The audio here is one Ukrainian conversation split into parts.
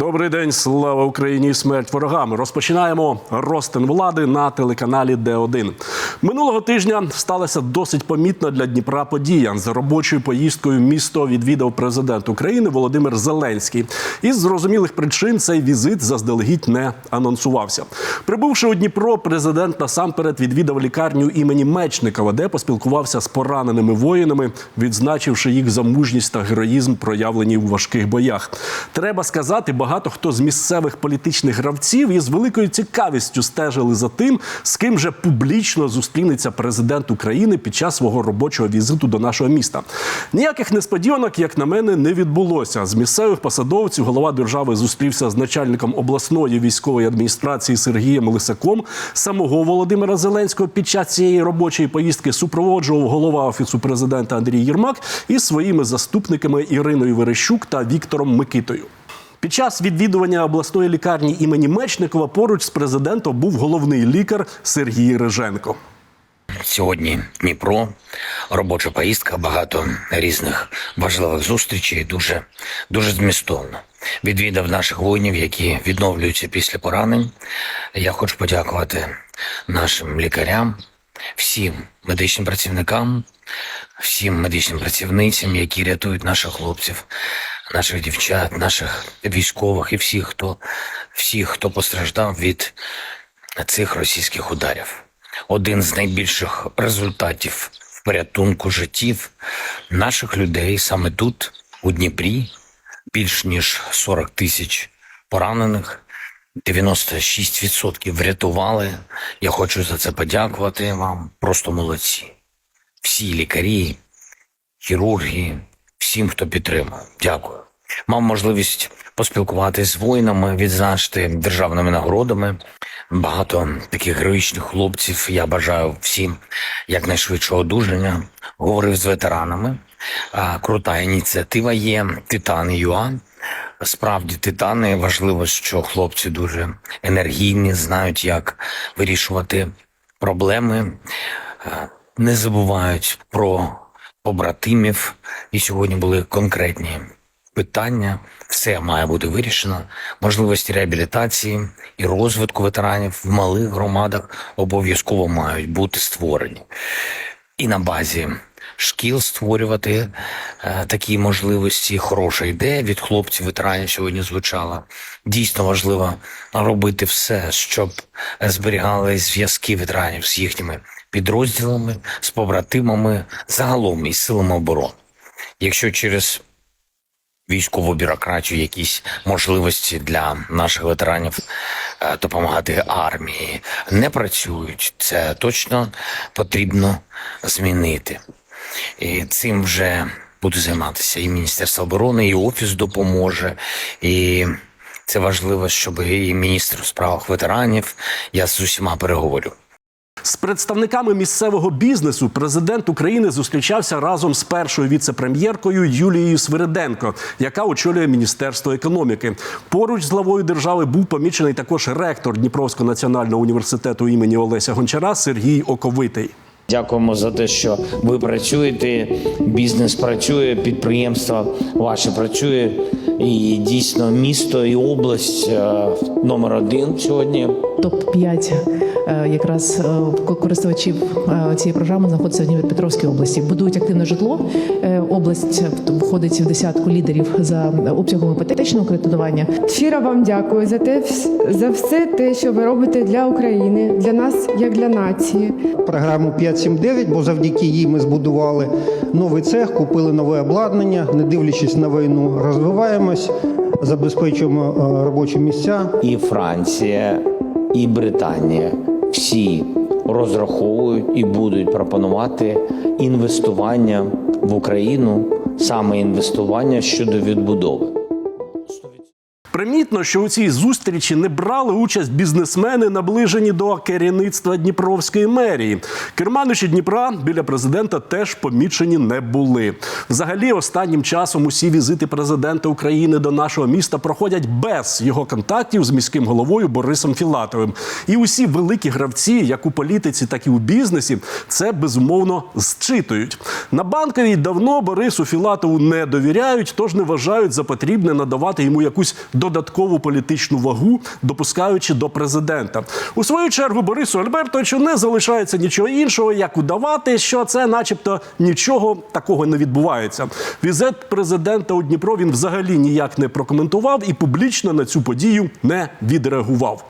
Добрий день, слава Україні! і Смерть ворогам. Розпочинаємо розтин влади на телеканалі Д1. Минулого тижня сталася досить помітна для Дніпра подія. За робочою поїздкою місто відвідав президент України Володимир Зеленський. Із зрозумілих причин цей візит заздалегідь не анонсувався. Прибувши у Дніпро, президент насамперед відвідав лікарню імені Мечникова, де поспілкувався з пораненими воїнами, відзначивши їх за мужність та героїзм, проявлені у важких боях. Треба сказати, багато хто з місцевих політичних гравців із великою цікавістю стежили за тим, з ким же публічно зустрінеться президент України під час свого робочого візиту до нашого міста. Ніяких несподіванок, як на мене, не відбулося. З місцевих посадовців голова держави зустрівся з начальником обласної військової адміністрації Сергієм Лисаком. Самого Володимира Зеленського під час цієї робочої поїздки супроводжував голова офісу президента Андрій Єрмак із своїми заступниками Іриною Верещук та Віктором Микитою. Під час відвідування обласної лікарні імені Мечникова поруч з президентом був головний лікар Сергій Риженко. Сьогодні Дніпро, робоча поїздка, багато різних важливих зустрічей, дуже дуже змістовно. Відвідав наших воїнів, які відновлюються після поранень. Я хочу подякувати нашим лікарям, всім медичним працівникам, всім медичним працівницям, які рятують наших хлопців, наших дівчат, наших військових і всіх, хто всіх, хто постраждав від цих російських ударів один з найбільших результатів порятунку життів наших людей саме тут, у Дніпрі, більш ніж 40 тисяч поранених. 96% врятували. Я хочу за це подякувати вам. Просто молодці. Всі лікарі, хірурги, всім, хто підтримав. Дякую. Мав можливість поспілкуватися з воїнами, відзначити державними нагородами. Багато таких героїчних хлопців. Я бажаю всім якнайшвидшого одужання. Говорив з ветеранами. Крута ініціатива є Титан ЮА. Справді, титани важливо, що хлопці дуже енергійні, знають, як вирішувати проблеми, не забувають про побратимів. І сьогодні були конкретні питання. Все має бути вирішено. Можливості реабілітації і розвитку ветеранів в малих громадах обов'язково мають бути створені. І на базі шкіл створювати е, такі можливості. Хороша ідея від хлопців ветеранів сьогодні звучала. Дійсно важливо робити все, щоб зберігали зв'язки ветеранів з їхніми підрозділами, з побратимами, загалом із силами оборони. Якщо через військову бюрократію, якісь можливості для наших ветеранів е, допомагати армії не працюють. Це точно потрібно змінити. І цим вже буде займатися і Міністерство оборони, і Офіс допоможе. І це важливо, щоб і міністр у справах ветеранів. Я з усіма переговорю. З представниками місцевого бізнесу президент України зустрічався разом з першою віце-прем'єркою Юлією Свириденко, яка очолює Міністерство економіки. Поруч з главою держави був помічений також ректор Дніпровського національного університету імені Олеся Гончара Сергій Оковитий. Дякуємо за те, що ви працюєте. Бізнес працює, підприємство ваше працює. І дійсно місто і область е, номер один сьогодні. Топ 5 якраз е, користувачів е, цієї програми знаходяться в Дніпропетровській області. Будують активне житло. Е, Область входить в десятку лідерів за обсягом іпотечного кредитування. Щиро вам дякую за те, за все те, що ви робите для України, для нас, як для нації. програму 579, бо завдяки їй ми збудували новий цех, купили нове обладнання, не дивлячись на війну, розвиваємось, забезпечуємо е, робочі місця. І Франція, і Британія всі розраховують і будуть пропонувати інвестування в Україну, саме інвестування щодо відбудови. Примітно, що у цій зустрічі не брали участь бізнесмени, наближені до керівництва Дніпровської мерії. Керманичі Дніпра біля президента теж помічені не були. Взагалі, останнім часом усі візити президента України до нашого міста проходять без його контактів з міським головою Борисом Філатовим. І усі великі гравці, як у політиці, так і у бізнесі, це безумовно зчитують. На банковій давно Борису Філатову не довіряють, тож не вважають за потрібне надавати йому якусь додаткову політичну вагу, допускаючи до президента. У свою чергу Борису Альбертовичу не залишається нічого іншого, як удавати, що це, начебто, нічого такого не відбувається. Візит президента у Дніпро він взагалі ніяк не прокоментував і публічно на цю подію не відреагував.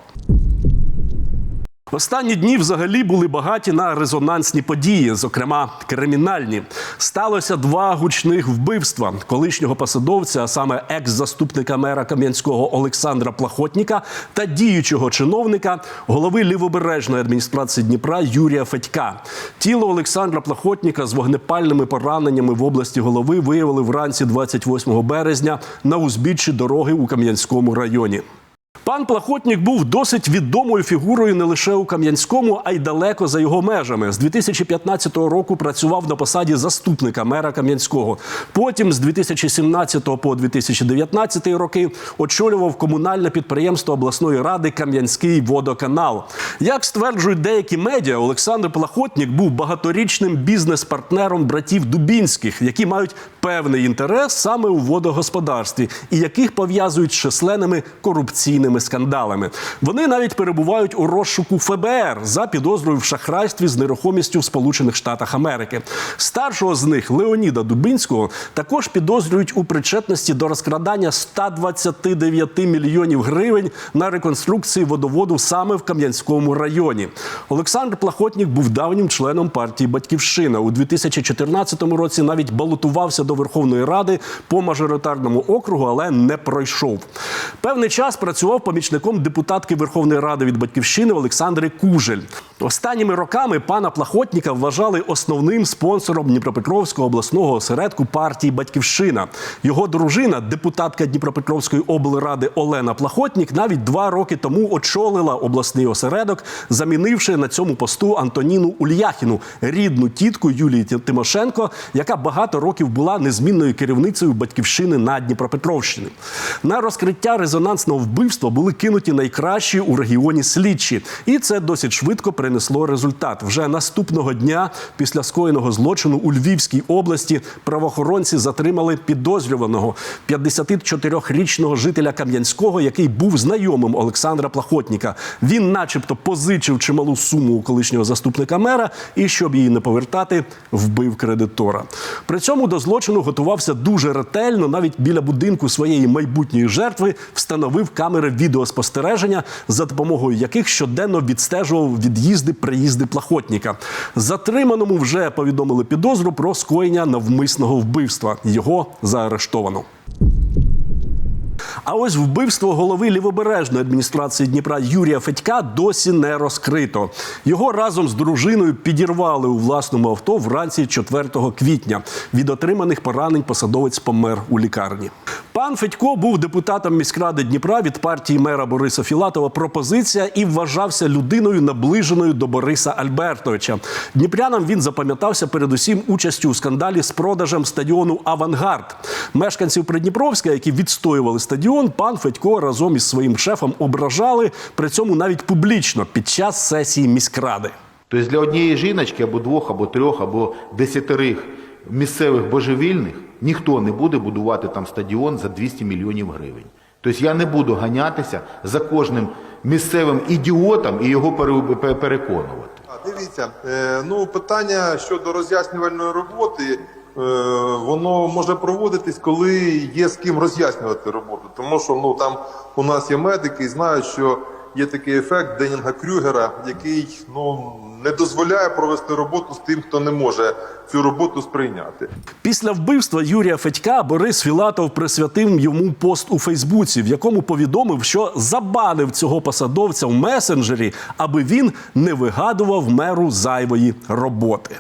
Останні дні взагалі були багаті на резонансні події, зокрема кримінальні. Сталося два гучних вбивства колишнього посадовця, а саме екс-заступника мера Кам'янського Олександра Плахотніка та діючого чиновника голови лівобережної адміністрації Дніпра Юрія Федька. Тіло Олександра Плахотніка з вогнепальними пораненнями в області голови виявили вранці 28 березня на узбіччі дороги у Кам'янському районі. Пан Плахотнік був досить відомою фігурою не лише у Кам'янському, а й далеко за його межами. З 2015 року працював на посаді заступника мера Кам'янського. Потім з 2017 по 2019 роки очолював комунальне підприємство обласної ради Кам'янський водоканал. Як стверджують деякі медіа, Олександр Плахотнік був багаторічним бізнес-партнером братів Дубінських, які мають певний інтерес саме у водогосподарстві, і яких пов'язують з численними корупційними скандалами. Вони навіть перебувають у розшуку ФБР за підозрою в шахрайстві з нерухомістю в Сполучених Штатах Америки. Старшого з них Леоніда Дубінського також підозрюють у причетності до розкрадання 129 мільйонів гривень на реконструкції водоводу саме в Кам'янському районі. Олександр Плахотнік був давнім членом партії Батьківщина. У 2014 році навіть балотувався до Верховної Ради по мажоритарному округу, але не пройшов. Певний час працював помічником депутатки Верховної Ради від Батьківщини Олександри Кужель. Останніми роками пана Плахотніка вважали основним спонсором Дніпропетровського обласного осередку партії Батьківщина. Його дружина, депутатка Дніпропетровської облради Олена Плахотнік, навіть два роки тому очолила обласний осередок, замінивши на цьому посту Антоніну Ульяхіну, рідну тітку Юлії Тимошенко, яка багато років була незмінною керівницею батьківщини на Дніпропетровщині. На розкриття резонансного вбивства були кинуті найкращі у регіоні слідчі, і це досить швидко принесло результат. Вже наступного дня після скоєного злочину у Львівській області правоохоронці затримали підозрюваного 54-річного жителя Кам'янського, який був знайомим Олександра Плахотніка. Він, начебто, позичив чималу суму у колишнього заступника мера, і щоб її не повертати, вбив кредитора. При цьому до злочину готувався дуже ретельно, навіть біля будинку своєї майбутньої жертви встановив камери відеоспостереження, за допомогою яких щоденно відстежував від'їзди, приїзди плахотніка. Затриманому вже повідомили підозру про скоєння навмисного вбивства. Його заарештовано. А ось вбивство голови лівобережної адміністрації Дніпра Юрія Федька досі не розкрито. Його разом з дружиною підірвали у власному авто вранці 4 квітня. Від отриманих поранень посадовець помер у лікарні. Пан Федько був депутатом міськради Дніпра від партії мера Бориса Філатова. Пропозиція і вважався людиною наближеною до Бориса Альбертовича. Дніпрянам він запам'ятався передусім участю у скандалі з продажем стадіону Авангард. Мешканців Придніпровська, які відстоювали стадіон, пан Федько разом із своїм шефом ображали при цьому навіть публічно під час сесії міськради. Тобто для однієї жіночки або двох, або трьох, або десятерих місцевих божевільних ніхто не буде будувати там стадіон за 200 мільйонів гривень. Тобто я не буду ганятися за кожним місцевим ідіотом і його пере- переконувати. Дивіться, е, ну питання щодо роз'яснювальної роботи, воно може проводитись, коли є з ким роз'яснювати роботу. Тому що ну там у нас є медики і знають, що є такий ефект Денінга Крюгера, який ну не дозволяє провести роботу з тим, хто не може цю роботу сприйняти. Після вбивства Юрія Федька Борис Філатов присвятив йому пост у Фейсбуці, в якому повідомив, що забанив цього посадовця в месенджері, аби він не вигадував меру зайвої роботи.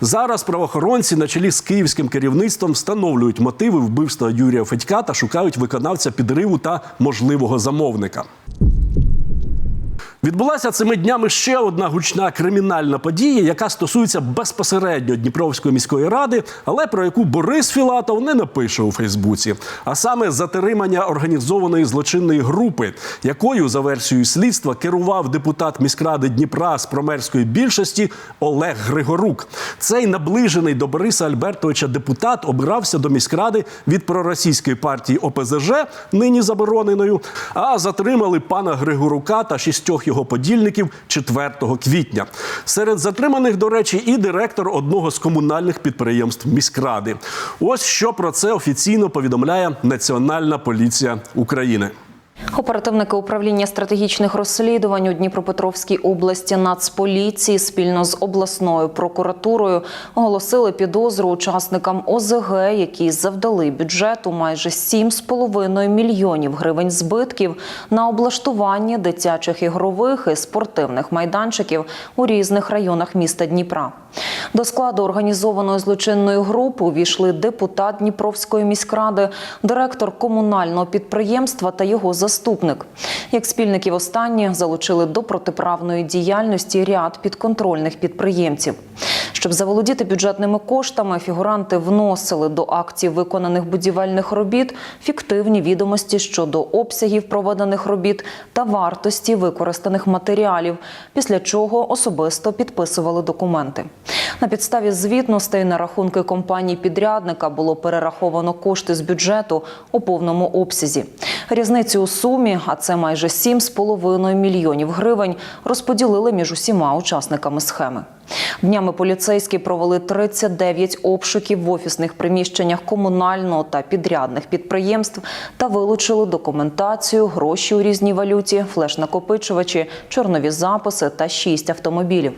Зараз правоохоронці на чолі з київським керівництвом встановлюють мотиви вбивства Юрія Федька та шукають виконавця підриву та можливого замовника. Відбулася цими днями ще одна гучна кримінальна подія, яка стосується безпосередньо Дніпровської міської ради, але про яку Борис Філатов не напише у Фейсбуці. А саме затримання організованої злочинної групи, якою за версією слідства керував депутат міськради Дніпра з промерської більшості Олег Григорук. Цей наближений до Бориса Альбертовича депутат обирався до міськради від проросійської партії ОПЗЖ, нині забороненою. А затримали пана Григорука та шістьох його подільників 4 квітня. Серед затриманих, до речі, і директор одного з комунальних підприємств міськради. Ось що про це офіційно повідомляє Національна поліція України. Оперативники управління стратегічних розслідувань у Дніпропетровській області Нацполіції спільно з обласною прокуратурою оголосили підозру учасникам ОЗГ, які завдали бюджету майже 7,5 мільйонів гривень збитків на облаштування дитячих ігрових і спортивних майданчиків у різних районах міста Дніпра. До складу організованої злочинної групи увійшли депутат Дніпровської міськради, директор комунального підприємства та його заступник. Як спільників останні залучили до протиправної діяльності ряд підконтрольних підприємців. Щоб заволодіти бюджетними коштами, фігуранти вносили до актів виконаних будівельних робіт фіктивні відомості щодо обсягів проведених робіт та вартості використаних матеріалів, після чого особисто підписували документи. На підставі звітностей на рахунки компанії підрядника було перераховано кошти з бюджету у повному обсязі. Різницю у сумі, а це майже 7,5 мільйонів гривень, розподілили між усіма учасниками схеми. Днями поліцейські провели 39 обшуків в офісних приміщеннях комунального та підрядних підприємств та вилучили документацію, гроші у різній валюті, флеш-накопичувачі, чорнові записи та 6 автомобілів.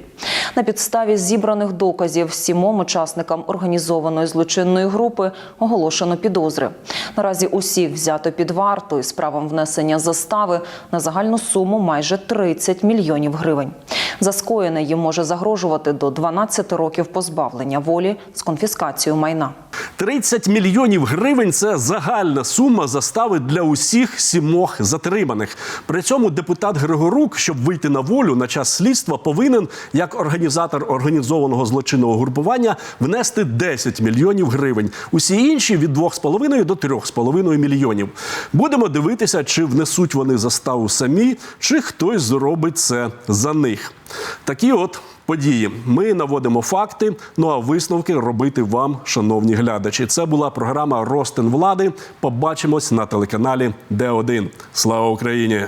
На підставі зібраних доказів сімом учасникам організованої злочинної групи оголошено підозри. Наразі усіх взято під варту із правом внесення застави на загальну суму майже 30 мільйонів гривень. За скоєне їм може загрожувати до 12 років позбавлення волі з конфіскацією майна. 30 мільйонів гривень це загальна сума застави для усіх сімох затриманих. При цьому депутат Григорук, щоб вийти на волю на час слідства, повинен, як організатор організованого злочинного групування, внести 10 мільйонів гривень. Усі інші від 2,5 до 3,5 мільйонів. Будемо дивитися, чи внесуть вони заставу самі, чи хтось зробить це за них. Такі от події. Ми наводимо факти. Ну а висновки робити вам, шановні глядачі. Це була програма Ростин влади. Побачимось на телеканалі Д1. Слава Україні!